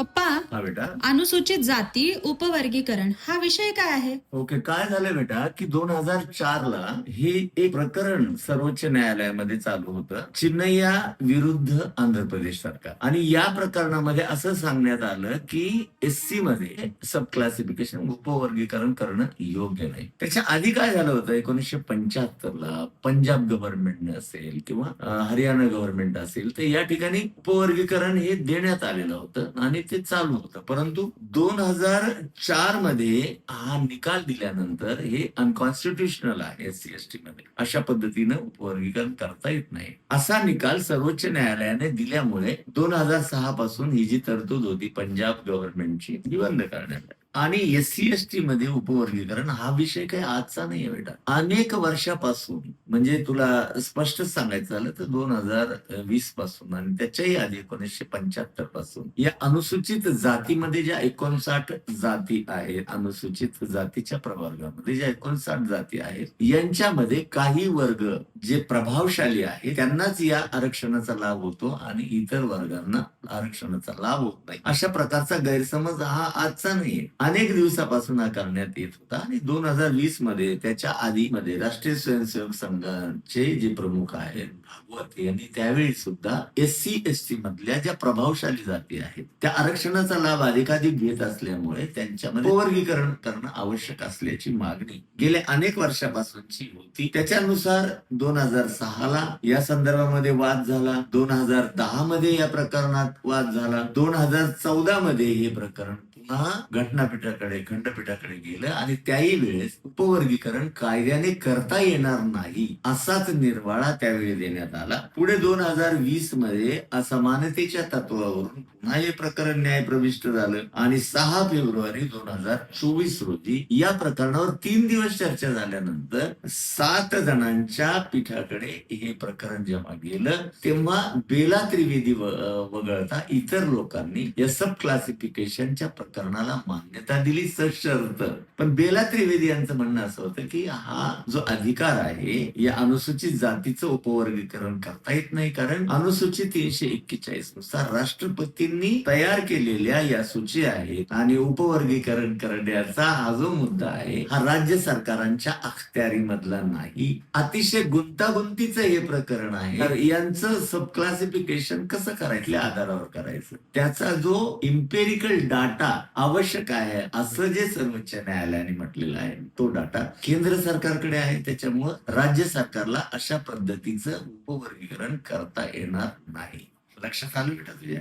पप्पा हा बेटा. अनुसूचित जाती उपवर्गीकरण हा विषय काय आहे? ओके काय झालं बेटा की दोन हजार चार ला हे एक प्रकरण सर्वोच्च न्यायालयामध्ये चालू होतं. चिन्नैया विरुद्ध आंध्र प्रदेश सरकार. आणि या प्रकरणामध्ये असं सांगण्यात आलं की एससी मध्ये सब क्लासिफिकेशन उपवर्गीकरण करणं योग्य नाही. त्याच्या आधी काय झालं होतं एकोणीसशे पंच्याहत्तर ला पंजाब गव्हर्नमेंट असेल किंवा अं, हरियाणा गव्हर्नमेंट असेल तर या ठिकाणी उपवर्गीकरण हे देण्यात आलेलं होतं. आणि ते चालू होतं. परंतु दोन हजार चारमध्ये हा निकाल दिल्यानंतर हे अनकॉन्स्टिट्युशनल आहे एस सी एस टी मध्ये. अशा पद्धतीनं उपवर्गीकरण करता येत नाही. असा निकाल सर्वोच्च न्यायालयाने दिल्यामुळे दोन हजार सहा पासून ही जी तरतूद होती पंजाब गव्हर्नमेंटची ती बंद करण्यात आली. आणि एस सी एस टी मध्ये उपवर्गीकरण हा विषय काही आजचा नाहीये बेटा. अनेक वर्षापासून म्हणजे तुला स्पष्ट सांगायचं झालं तर दोन हजार वीसपासून आणि त्याच्याही आधी एकोणीसशे पंच्याहत्तरपासून. या अनुसूचित जातीमध्ये ज्या एकोणसाठ जाती आहेत अनुसूचित जातीच्या प्रवर्गामध्ये ज्या एकोणसाठ जाती आहेत यांच्यामध्ये काही वर्ग जे प्रभावशाली आहे त्यांनाच या आरक्षणाचा लाभ होतो आणि इतर वर्गांना आरक्षणाचा लाभ होत नाही. अशा प्रकारचा गैरसमज हा आजचा नाहीये. अनेक दिवसापासून हा करण्यात येत होता आणि दोन हजार वीसमध्ये त्याच्या आधी मध्ये राष्ट्रीय स्वयंसेवक संघाचे जे प्रमुख आहेत भागवत यांनी त्यावेळी सुद्धा एस सी एस टी मधल्या ज्या प्रभावशाली जाती आहेत त्या आरक्षणाचा लाभ अधिकाधिक घेत असल्यामुळे त्यांच्यामध्ये वर्गीकरण करणं आवश्यक असल्याची मागणी गेल्या अनेक वर्षापासूनची होती. त्याच्यानुसार दोन हजार सहाला या संदर्भामध्ये वाद झाला. दोन हजार दहा मध्ये या प्रकरणात वाद झाला. दोन हजार चौदा मध्ये हे प्रकरण पुन्हा घटनापीठाकडे खंडपीठाकडे गेलं आणि त्याही वेळेस उपवर्गीकरण कायद्याने करता येणार नाही असाच निर्वाळा त्यावेळी देण्यात आला. पुढे दोन हजार वीसमध्ये असमानतेच्या तत्वावरून पुन्हा हे प्रकरण न्यायप्रविष्ट झालं आणि सहा फेब्रुवारी दोन हजार चोवीस रोजी या प्रकरणावर तीन दिवस चर्चा झाल्यानंतर सात जणांच्या पीठाकडे हे प्रकरण जेव्हा गेलं तेव्हा बेला त्रिवेदी वगळता इतर लोकांनी या सब क्लासिफिकेशनच्या प्रकरणाला मान्यता दिली सशर्त. पण बेला त्रिवेदी यांचं म्हणणं असं होतं की हा जो अधिकार आहे या अनुसूचित जातीचं उपवर्गीकरण करता येत नाही. कारण अनुसूचित तीनशे एक्केचाळीसनुसार राष्ट्रपतींनी तयार केलेल्या या सूची आहेत आणि उपवर्गीकरण करण्याचा हा जो मुद्दा आहे हा राज्य सरकारांच्या अखत्यारीमधला नाही. अतिशय गुंतागुंतीचं हे प्रकरण आहे. तर यांचं सब क्लासिफिकेशन कसं करायचं? आधारावर करायचं. त्याचा जो इम्पेरिकल डाटा आवश्यक आहे असं जे सर्वोच्च न्यायालयाने म्हटलेलं आहे. तो डाटा केंद्र सरकारकडे आहे. त्याच्यामुळं राज्य सरकारला अशा पद्धतीचं उपवर्गीकरण करता येणार नाही. लक्षात आलं बेटा तुझ्या?